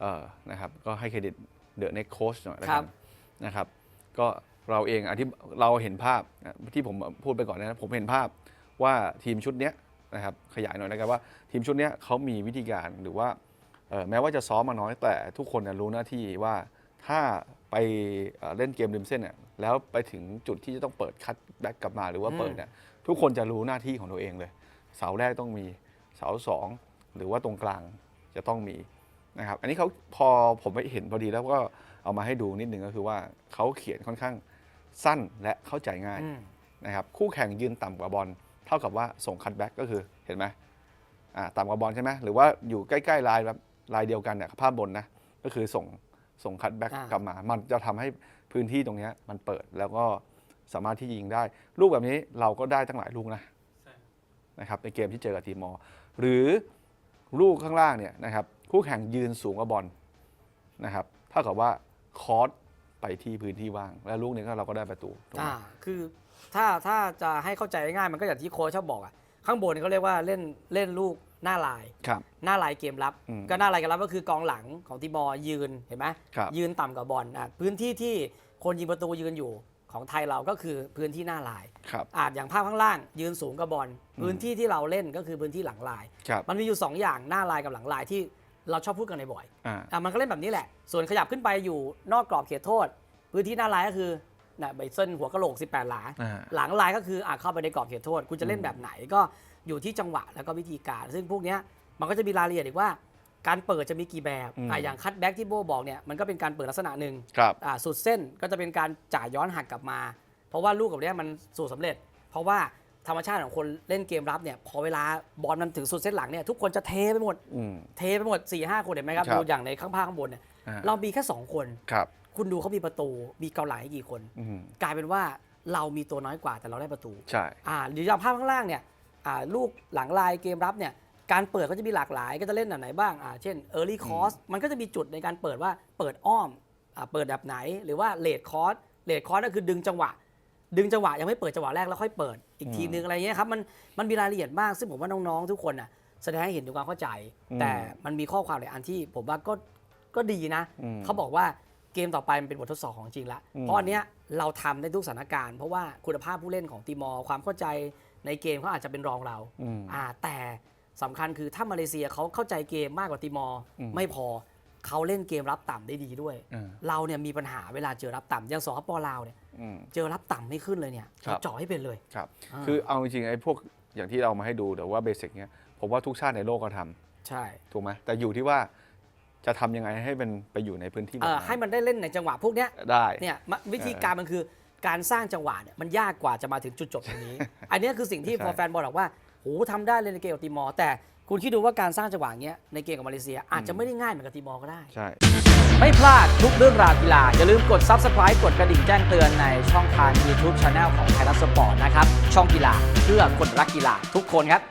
เอ่อนะครับก็ให้เครดิตเดอะเน็กโคชหน่อยแล้วครักับ นนะครับ ก็เราเองอะที่เราเห็นภาพนะที่ผมพูดไปก่อนนะผมเห็นภาพว่าทีมชุดเนี้ยนะครับขยายหน่อยนะครับว่าทีมชุดเนี้ยเขามีวิธีการหรือว่าเอ่อแม้ว่าจะซ้อมมาน้อยแต่ทุกคนน่ะรู้หน้าที่ว่าถ้าไปเอ่อเล่นเกมริมเส้นเนี่ยแล้วไปถึงจุดที่จะต้องเปิดคัดแบ็กกลับมาหรือว่าเปิดเนี่ยทุกคนจะรู้หน้าที่ของตัวเองเลย เสาแรกต้องมีเสาสองหรือว่าตรงกลางจะต้องมี นะครับอันนี้เขาพอผมไปเห็นพอดีแล้วก็เอามาให้ดูนิดนึงก็คือว่าเขาเขียนค่อนข้างสั้นและเข้าใจง่ายอืม นะครับคู่แข่งยืนต่ำกว่าบอลเท่ากับว่าส่งคัตแบ็กก็คือเห็นไหมอ่าต่ำกว่าบอลใช่ไหมหรือว่าอยู่ใกล้ๆลายแบบลายเดียวกันเนี่ยภาพบนนะก็คือส่งส่งคัตแบ็กอ่าก กลับมา มันจะทำให้พื้นที่ตรงเนี้ยมันเปิดแล้วก็สามารถที่ยิงได้ ลูกแบบนี้เราก็ได้ตั้งหลายลูกนะนะครับในเกมที่เจอกับทีมมอร์หรือลูกข้างล่างเนี่ยนะครับ คู่แข่งยืนสูงกว่าบอลนะครับเท่ากับว่าคอร์สไปที่พื้นที่ว่าง แล้วลูกนี้ก็เราก็ได้ประตูถูกไหมอ่าคือถ้าถ้าจะให้เข้าใจง่ายๆมันก็อย่างที่โค้ชชอบบอกอะข้างบนเขาเรียกว่าเล่นเล่นลูกหน้าลาย ครับ หน้าลายเกมรับ อืมก็หน้าลายเกมรับก็คือกองหลังของทีมอร์ยืนเห็นไหมครับยืนต่ำกว่าบอลอะพื้นที่ที่คนยิงประตูยืนอยู่ของไทยเราก็คือพื้นที่หน้าลาย ครับ อาจอย่างภาพข้างล่าง ยืนสูงกับบอล พื้นที่ที่เราเล่นก็คือพื้นที่หลังลาย ครับ มันมีอยู่สองอย่างหน้าลายกับหลังลายที่ เราชอบพูดกันบ่อยๆอ่า อะมันก็เล่นแบบนี้แหละ ส่วนขยับขึ้นไปอยู่นอกกรอบเขตโทษ พื้นที่หน้าลายก็คือน่ะใบเส้นหัวกะโหลก 18 หลา อ่า หลังลายก็คืออะเข้าไปในกรอบเขตโทษ คุณจะเล่นแบบไหนก็อยู่ที่จังหวะแล้วก็วิธีการ ซึ่งพวกเนี้ยมันก็จะมีรายละเอียดอีกว่า การเปิดจะมีกี่แบบอืม อะอย่างคัตแบ็กที่โบบอกเนี่ยมันก็เป็นการเปิดลักษณะหนึ่ง ครับ อะสุดเส้นก็จะเป็นการจ่ายย้อนหักกลับมา เพราะว่าลูกแบบเนี้ยมันสูตรสำเร็จ เพราะว่า ธรรมชาติของคนเล่นเกมรับเนี่ยพอเวลาบอลมันถึงสุดเส้นหลังเนี่ยทุกคนจะเทไปหมดอืมเทไปหมด4ี่ห้าคนเห็นไหมครับครับดูอย่างในข้างภาคข้างบนเนี่ยอ่าเรามีแค่สองคนครับคุณดูเขามีประตูมีเกาหลังให้กี่คนอืมกลายเป็นว่าเรามีตัวน้อยกว่าแต่เราได้ประตูใช่อ่าหรืออย่างภาพข้างล่างเนี่ยอ่าลูกหลังลายเกมรับเนี่ยการเปิดก็จะมีหลากหลายก็จะเล่นแบบไหนบ้างอ่าเช่น Early Cross มันก็จะมีจุดในการเปิดว่าเปิดอ้อมอ่าเปิดแบบไหน หรือว่า Late Cross Late Cross ก็คือดึงจังหวะ ดึงจังหวะยังไม่เปิดจังหวะแรกแล้วค่อยเปิดอีกทีนึงอะไรเงี้ยครับมันมันมีรายละเอียดมากซึ่งผมว่าน้องๆทุกคนน่ะแสดงให้เห็นถึงความเข้าใจ แต่มันมีข้อความหลายอันที่ผมว่าก็ก็ดีนะอืมเขาบอกว่าเกมต่อไปมันเป็นบททดสอบของจริงละอืมเพราะอันเนี้ยเราทำได้ทุกสถานการณ์เพราะว่าคุณภาพผู้เล่นของตีมอร์ความเข้าใจในเกมเขาอาจจะเป็นรองเราอืมอ่าแต่สำคัญคือถ้ามาเลเซียเขาเข้าใจเกมมากกว่าตีมอร์อืมไม่พอเขาเล่นเกมรับต่ำได้ดีด้วยอ่าเราเนี่ยมีปัญหาเวลาเจอรับต่ำอย่างสปปลาวเนี่ยอืม เจอรับต่ำไม่ขึ้นเลยเนี่ยครับเจาะให้เป็นเลยครับอ่าคือเอาจริงๆไอ้พวกอย่างที่เรามาให้ดูแต่ว่าเบสิกเนี้ยผมว่าทุกชาติในโลกก็ทำใช่ถูกไหมแต่อยู่ที่ว่าจะทำยังไงให้เป็นไปอยู่ในพื้นที่แบเอบอนั้นให้มันได้เล่นในจังหวะพวกเนี้ยได้เนี่ยมะวิธีการมันคือการสร้างจังหวะเนี่ยมันยากกว่าจะมาถึงจุดจบตรงนี้ อันเนี้ยคือสิ่งที่ใช่พอแฟนบอลบอกว่าโหทำได้เลยในเกมกับตีมอร์แต่ คุณคิดดูว่าการสร้างจังหวะเงี้ยในเกมกับมาเลเซียอาจจะไม่ได้ง่ายเหมือนกับตีมอร์ก็ได้ ใช่ ไม่พลาดทุกเรื่องราวกีฬา อย่าลืมกด Subscribe กดกระดิ่งแจ้งเตือนในช่องทาง YouTube Channel ของไทยรัฐสปอร์ตนะครับ ช่องกีฬาเพื่อคนรักกีฬาทุกคนครับ